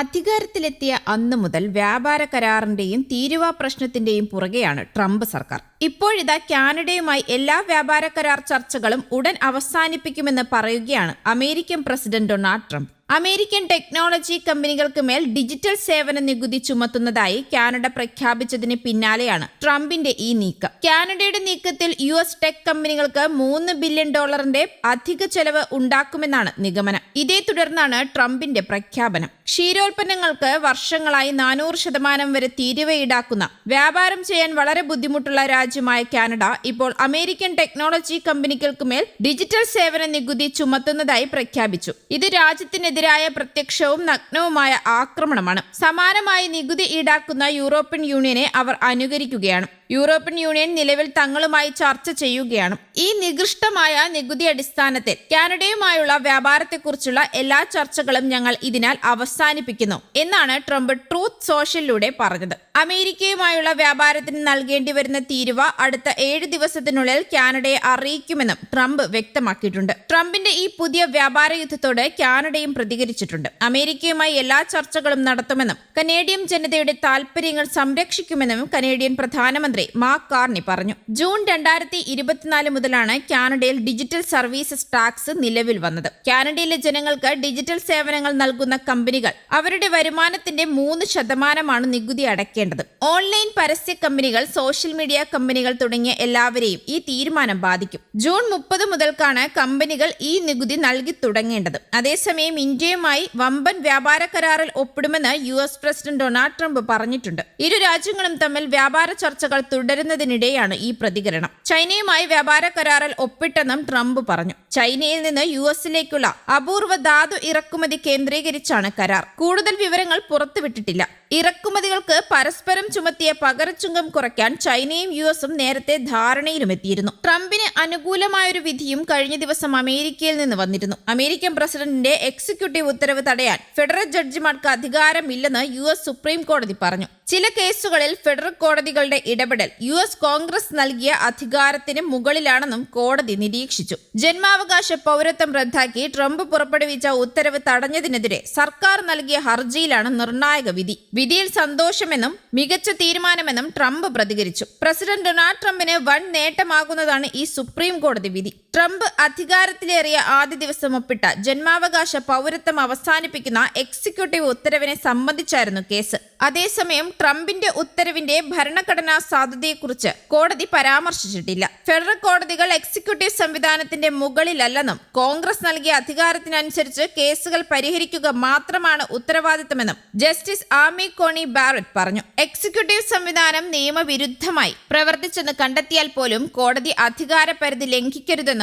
അധികാരത്തിലെത്തിയ അന്നു മുതൽ വ്യാപാര കരാറിന്റെയും തീരുവ പ്രശ്നത്തിന്റെയും പുറകെയാണ് ട്രംപ് സർക്കാർ. ഇപ്പോഴിതാ കാനഡയുമായി എല്ലാ വ്യാപാര കരാർ ചർച്ചകളും ഉടൻ അവസാനിപ്പിക്കുമെന്ന് പറയുകയാണ് American president Donald Trump. American technology കമ്പനികൾക്ക് മേൽ ഡിജിറ്റൽ സേവന നികുതി ചുമത്തുന്നതായി കാനഡ പ്രഖ്യാപിച്ചതിന് പിന്നാലെയാണ് ട്രംപിന്റെ ഈ നീക്കം. കാനഡയുടെ നീക്കത്തിൽ യു എസ് ടെക് കമ്പനികൾക്ക് മൂന്ന് ബില്യൺ ഡോളറിന്റെ അധിക ചെലവ് ഉണ്ടാക്കുമെന്നാണ് നിഗമനം. ഇതേ തുടർന്നാണ് ട്രംപിന്റെ പ്രഖ്യാപനം. ക്ഷീരോൽപ്പന്നങ്ങൾക്ക് വർഷങ്ങളായി നാനൂറ് ശതമാനം വരെ തീരുവ ഈടാക്കുന്ന വ്യാപാരം ചെയ്യാൻ വളരെ ബുദ്ധിമുട്ടുള്ള രാജ്യമായ കാനഡ ഇപ്പോൾ അമേരിക്കൻ ടെക്നോളജി കമ്പനികൾക്ക് മേൽ ഡിജിറ്റൽ സേവന നികുതി ചുമത്തുന്നതായി പ്രഖ്യാപിച്ചു. ഇത് രാജ്യത്തിനെതിരായ പ്രത്യക്ഷവും നഗ്നവുമായ ആക്രമണമാണ്. സമാനമായി നികുതി ഈടാക്കുന്ന യൂറോപ്യൻ യൂണിയനെ അവർ അനുകരിക്കുകയാണ്. യൂറോപ്യൻ യൂണിയൻ നിലവിൽ തങ്ങളുമായി ചർച്ച ചെയ്യുകയാണ്. ഈ നികൃഷ്ടമായ നികുതി അടിസ്ഥാനത്തിൽ കാനഡയുമായുള്ള വ്യാപാരത്തെക്കുറിച്ചുള്ള എല്ലാ ചർച്ചകളും ഞങ്ങൾ ഇതിനാൽ അവസാനിപ്പിക്കുന്നു എന്നാണ് ട്രംപ് ട്രൂത്ത് സോഷ്യലിലൂടെ പറഞ്ഞത്. അമേരിക്കയുമായുള്ള വ്യാപാരത്തിന് നൽകേണ്ടി വരുന്ന തീരുവ അടുത്ത ഏഴ് ദിവസത്തിനുള്ളിൽ കാനഡയെ അറിയിക്കുമെന്നും ട്രംപ് വ്യക്തമാക്കിയിട്ടുണ്ട്. ട്രംപിന്റെ ഈ പുതിയ വ്യാപാര യുദ്ധത്തോട് കാനഡയും പ്രതികരിച്ചിട്ടുണ്ട്. അമേരിക്കയുമായി എല്ലാ ചർച്ചകളും നടത്തുമെന്നും കനേഡിയൻ ജനതയുടെ താൽപര്യങ്ങൾ സംരക്ഷിക്കുമെന്നും കനേഡിയൻ പ്രധാനമന്ത്രി മാർക്ക് കാർണി പറഞ്ഞു. ജൂൺ രണ്ടായിരത്തി ഇരുപത്തിനാല് മുതലാണ് കാനഡയിൽ ഡിജിറ്റൽ സർവീസസ് ടാക്സ് നിലവിൽ വന്നത്. കാനഡയിലെ ജനങ്ങൾക്ക് ഡിജിറ്റൽ സേവനങ്ങൾ നൽകുന്ന കമ്പനികൾ അവരുടെ വരുമാനത്തിന്റെ മൂന്ന് ശതമാനമാണ് നികുതി അടയ്ക്കേണ്ടത്. ഓൺലൈൻ പരസ്യ കമ്പനികൾ സോഷ്യൽ മീഡിയ കമ്പനികൾ തുടങ്ങിയ എല്ലാവരെയും ഈ തീരുമാനം ബാധിക്കും. ജൂൺ മുപ്പത് മുതൽക്കാണ് കമ്പനികൾ ഈ നികുതി നൽകി തുടങ്ങേണ്ടത്. അതേസമയം ഇന്ത്യയുമായി വമ്പൻ വ്യാപാര കരാറിൽ ഒപ്പിടുമെന്ന് U S president Donald Trump പറഞ്ഞിട്ടുണ്ട്. ഇരു രാജ്യങ്ങളും തമ്മിൽ വ്യാപാര ചർച്ചകൾ തുടരുന്നതിനിടെയാണ് ഈ പ്രതികരണം. ചൈനയുമായി വ്യാപാര കരാറിൽ ഒപ്പിട്ടെന്നും ട്രംപ് പറഞ്ഞു. ചൈനയിൽ നിന്ന് യു എസിലേക്കുള്ള അപൂർവ ധാതു ഇറക്കുമതി കേന്ദ്രീകരിച്ചാണ് കരാർ. കൂടുതൽ വിവരങ്ങൾ പുറത്തുവിട്ടിട്ടില്ല. ഇറക്കുമതികൾക്ക് പരസ്പരം ചുമത്തിയ പകരച്ചുങ്കം കുറയ്ക്കാൻ ചൈനയും യു എസും നേരത്തെ ധാരണയിലുമെത്തിയിരുന്നു. ട്രംപിന് അനുകൂലമായൊരു വിധിയും കഴിഞ്ഞ ദിവസം അമേരിക്കയിൽ നിന്ന് വന്നിരുന്നു. അമേരിക്കൻ പ്രസിഡന്റിന്റെ എക്സിക്യൂട്ടീവ് ഉത്തരവ് തടയാൻ ഫെഡറൽ ജഡ്ജിമാർക്ക് അധികാരമില്ലെന്ന് യു എസ് സുപ്രീം കോടതി പറഞ്ഞു. ചില കേസുകളിൽ ഫെഡറൽ കോടതികളുടെ ഇടപെടൽ യു എസ് കോൺഗ്രസ് നൽകിയ അധികാരത്തിന് മുകളിലാണെന്നും കോടതി നിരീക്ഷിച്ചു. ജന്മാവകാശ പൗരത്വം റദ്ദാക്കി ട്രംപ് പുറപ്പെടുവിച്ച ഉത്തരവ് തടഞ്ഞതിനെതിരെ സർക്കാർ നൽകിയ ഹർജിയിലാണ് നിർണായക വിധി. വിധിയിൽ സന്തോഷമെന്നും മികച്ച തീരുമാനമെന്നും ട്രംപ് പ്രതികരിച്ചു. പ്രസിഡന്റ് ഡൊണാൾഡ് ട്രംപിന് വൻ നേട്ടമാകുന്നതാണ് ഈ സുപ്രീം കോടതി വിധി. ട്രംപ് അധികാരത്തിലേറിയ ആദ്യ ദിവസം ഒപ്പിട്ട ജന്മാവകാശ പൗരത്വം അവസാനിപ്പിക്കുന്ന എക്സിക്യൂട്ടീവ് ഉത്തരവിനെ സംബന്ധിച്ചായിരുന്നു കേസ്. അതേസമയം ട്രംപിന്റെ ഉത്തരവിന്റെ ഭരണഘടനാ സാധ്യതയെക്കുറിച്ച് കോടതി പരാമർശിച്ചിട്ടില്ല. ഫെഡറൽ കോടതികൾ എക്സിക്യൂട്ടീവ് സംവിധാനത്തിന്റെ മുകളിലല്ലെന്നും കോൺഗ്രസ് നൽകിയ അധികാരത്തിനനുസരിച്ച് കേസുകൾ പരിഹരിക്കുക മാത്രമാണ് ഉത്തരവാദിത്തമെന്നും ജസ്റ്റിസ് ആമി കോണി ബാരറ്റ് പറഞ്ഞു. എക്സിക്യൂട്ടീവ് സംവിധാനം നിയമവിരുദ്ധമായി പ്രവർത്തിച്ചെന്ന് കണ്ടെത്തിയാൽ പോലും കോടതി അധികാര പരിധി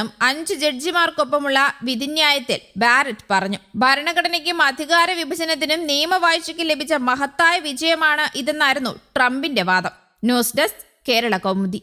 ലംഘിക്കരുതെന്നും അഞ്ച് ജഡ്ജിമാർക്കൊപ്പമുള്ള വിധിന്യായത്തിൽ ബാരറ്റ് പറഞ്ഞു. ഭരണഘടനയ്ക്കും അധികാര വിഭജനത്തിനും നിയമവാഴ്ചയ്ക്ക് ലഭിച്ച മഹത്തായ വിജയമാണ് ഇതെന്നായിരുന്നു ട്രംപിന്റെ വാദം. News desk Kerala Kaumudi.